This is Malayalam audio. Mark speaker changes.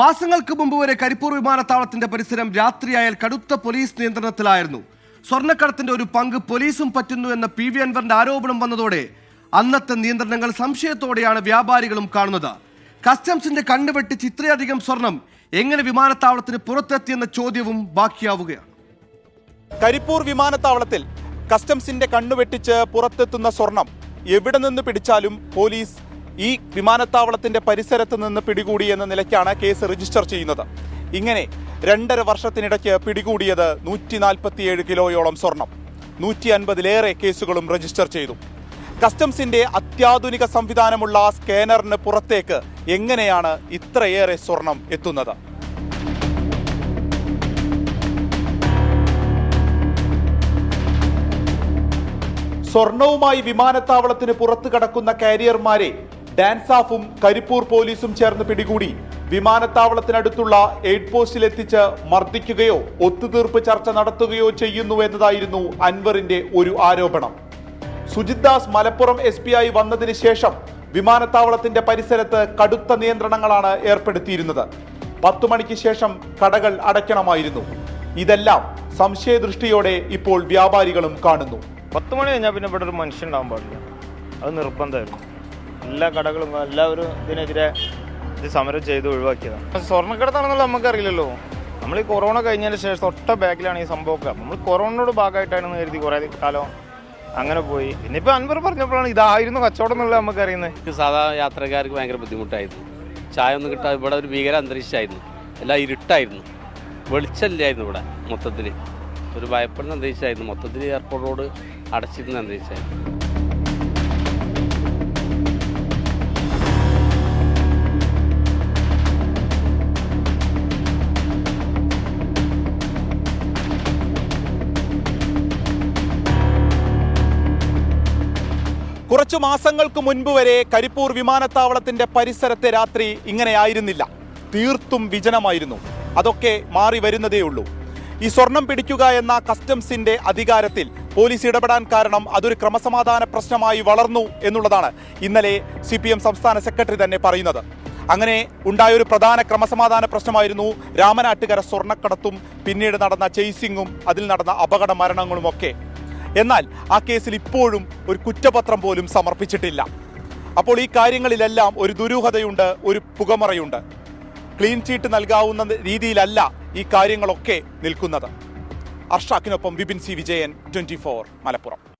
Speaker 1: മാസങ്ങൾക്ക് മുമ്പ് വരെ കരിപ്പൂർ വിമാനത്താവളത്തിന്റെ പരിസരം രാത്രിയായാൽ കടുത്ത പോലീസ് നിയന്ത്രണത്തിലായിരുന്നു. സ്വർണക്കടത്തിന്റെ ഒരു പങ്ക് പോലീസും പറ്റുന്നു എന്ന പി വി അൻവറിന്റെ ആരോപണം വന്നതോടെ അന്നത്തെ നിയന്ത്രണങ്ങൾ സംശയത്തോടെയാണ് വ്യാപാരികളും കാണുന്നത്. കസ്റ്റംസിന്റെ കണ്ണുവെട്ടി ചിത്രയധികം സ്വർണം എങ്ങനെ വിമാനത്താവളത്തിന് പുറത്തെത്തിയെന്ന ചോദ്യവും ബാക്കിയാവുകയാണ്.
Speaker 2: കരിപ്പൂർ വിമാനത്താവളത്തിൽ കസ്റ്റംസിന്റെ കണ്ണുവെട്ടിച്ച് പുറത്തെത്തുന്ന സ്വർണം എവിടെ നിന്ന് പിടിച്ചാലും പോലീസ് ഈ വിമാനത്താവളത്തിന്റെ പരിസരത്ത് നിന്ന് പിടികൂടി എന്ന നിലയ്ക്കാണ് കേസ് രജിസ്റ്റർ ചെയ്യുന്നത്. ഇങ്ങനെ രണ്ടര വർഷത്തിനിടയ്ക്ക് പിടികൂടിയത് നൂറ്റി നാൽപ്പത്തിയേഴ് കിലോയോളം സ്വർണം. നൂറ്റി അൻപതിലേറെ കേസുകളും രജിസ്റ്റർ ചെയ്തു. കസ്റ്റംസിന്റെ അത്യാധുനിക സംവിധാനമുള്ള സ്കാനറിന് പുറത്തേക്ക് എങ്ങനെയാണ് ഇത്രയേറെ സ്വർണം എത്തുന്നത്? സ്വർണവുമായി വിമാനത്താവളത്തിന് പുറത്തു കടക്കുന്ന കാരിയർമാരെ ഡാൻസാഫും കരിപ്പൂർ പോലീസും ചേർന്ന് പിടികൂടി. വിമാനത്താവളത്തിനടുത്തുള്ള എയ്ഡ് പോസ്റ്റിൽ എത്തിച്ച് മർദ്ദിക്കുകയോ ഒത്തുതീർപ്പ് ചർച്ച നടത്തുകയോ ചെയ്യുന്നു എന്നതായിരുന്നു അൻവറിന്റെ ഒരു ആരോപണം. സുജിത് ദാസ് മലപ്പുറം എസ് പി ആയി വന്നതിന് ശേഷം വിമാനത്താവളത്തിന്റെ പരിസരത്ത് കടുത്ത നിയന്ത്രണങ്ങളാണ് ഏർപ്പെടുത്തിയിരുന്നത്. പത്തു മണിക്ക് ശേഷം കടകൾ അടയ്ക്കണമായിരുന്നു. ഇതെല്ലാം സംശയദൃഷ്ടിയോടെ ഇപ്പോൾ വ്യാപാരികളും കാണുന്നു.
Speaker 3: പത്ത് മണി കഴിഞ്ഞാൽ പിന്നെ ഇവിടെ ഒരു മനുഷ്യൻ ഉണ്ടാകാൻ പാടില്ല. അത് നിർബന്ധമായിരുന്നു. എല്ലാ കടകളും എല്ലാവരും ഇതിനെതിരെ ഇത് സമരം ചെയ്ത് ഒഴിവാക്കിയതാണ്. സ്വർണക്കടത്താണെന്നുള്ള നമുക്കറിയില്ലല്ലോ. നമ്മൾ ഈ കൊറോണ കഴിഞ്ഞതിന് ശേഷം തൊട്ട ബാക്കിലാണ് ഈ സംഭവമൊക്കെ. നമ്മൾ കൊറോണയുടെ ഭാഗമായിട്ടാണെന്ന് കരുതി കുറേ കാലം അങ്ങനെ പോയി. ഇനിയിപ്പോൾ അൻവർ പറഞ്ഞപ്പോഴാണ് ഇതായിരുന്നു കച്ചവടം എന്നുള്ളത് നമുക്കറിയുന്നത്.
Speaker 4: നമുക്ക് സാധാ യാത്രക്കാർക്ക് ഭയങ്കര ബുദ്ധിമുട്ടായിരുന്നു. ചായ ഒന്നും കിട്ടാതെ ഇവിടെ ഒരു ഭീകര അന്തരീക്ഷമായിരുന്നു. എല്ലാം ഇരുട്ടായിരുന്നു. വെളിച്ചമില്ലായിരുന്നു ഇവിടെ മൊത്തത്തിൽ. ഒരു ഭയപ്പെടുന്ന അന്തരീക്ഷമായിരുന്നു. മൊത്തത്തിൽ എയർപോർട്ട് റോഡ് അടച്ചിരുന്ന അന്തരീക്ഷമായിരുന്നു.
Speaker 2: കുറച്ചു മാസങ്ങൾക്ക് മുൻപ് വരെ കരിപ്പൂർ വിമാനത്താവളത്തിന്റെ പരിസരത്തെ രാത്രി ഇങ്ങനെയായിരുന്നില്ല. തീർത്തും വിജനമായിരുന്നു. അതൊക്കെ മാറി വരുന്നതേയുള്ളൂ ഈ സ്വർണം പിടിക്കുക എന്ന കസ്റ്റംസിന്റെ അധികാരത്തിൽ പോലീസ് ഇടപെടാൻ കാരണം അതൊരു ക്രമസമാധാന പ്രശ്നമായി വളർന്നു എന്നുള്ളതാണ് ഇന്നലെ സി സംസ്ഥാന സെക്രട്ടറി തന്നെ പറയുന്നത്. അങ്ങനെ ഉണ്ടായ ഒരു പ്രധാന ക്രമസമാധാന പ്രശ്നമായിരുന്നു രാമനാട്ടുകര സ്വർണക്കടത്തും പിന്നീട് നടന്ന ചേസിങ്ങും അതിൽ നടന്ന അപകട മരണങ്ങളും ഒക്കെ എന്നാൽ ആ കേസിൽ ഇപ്പോഴും ഒരു കുറ്റപത്രം പോലും സമർപ്പിച്ചിട്ടില്ല. അപ്പോൾ ഈ കാര്യങ്ങളിലെല്ലാം ഒരു ദുരൂഹതയുണ്ട് ഒരു പുകമറയുണ്ട്. ക്ലീൻ ചീട്ട് നൽകാവുന്ന രീതിയിലല്ല ഈ കാര്യങ്ങളൊക്കെ നിൽക്കുന്നത്. അർഷാക്കിനൊപ്പം വിപിൻ സി വിജയൻ ട്വന്റി മലപ്പുറം.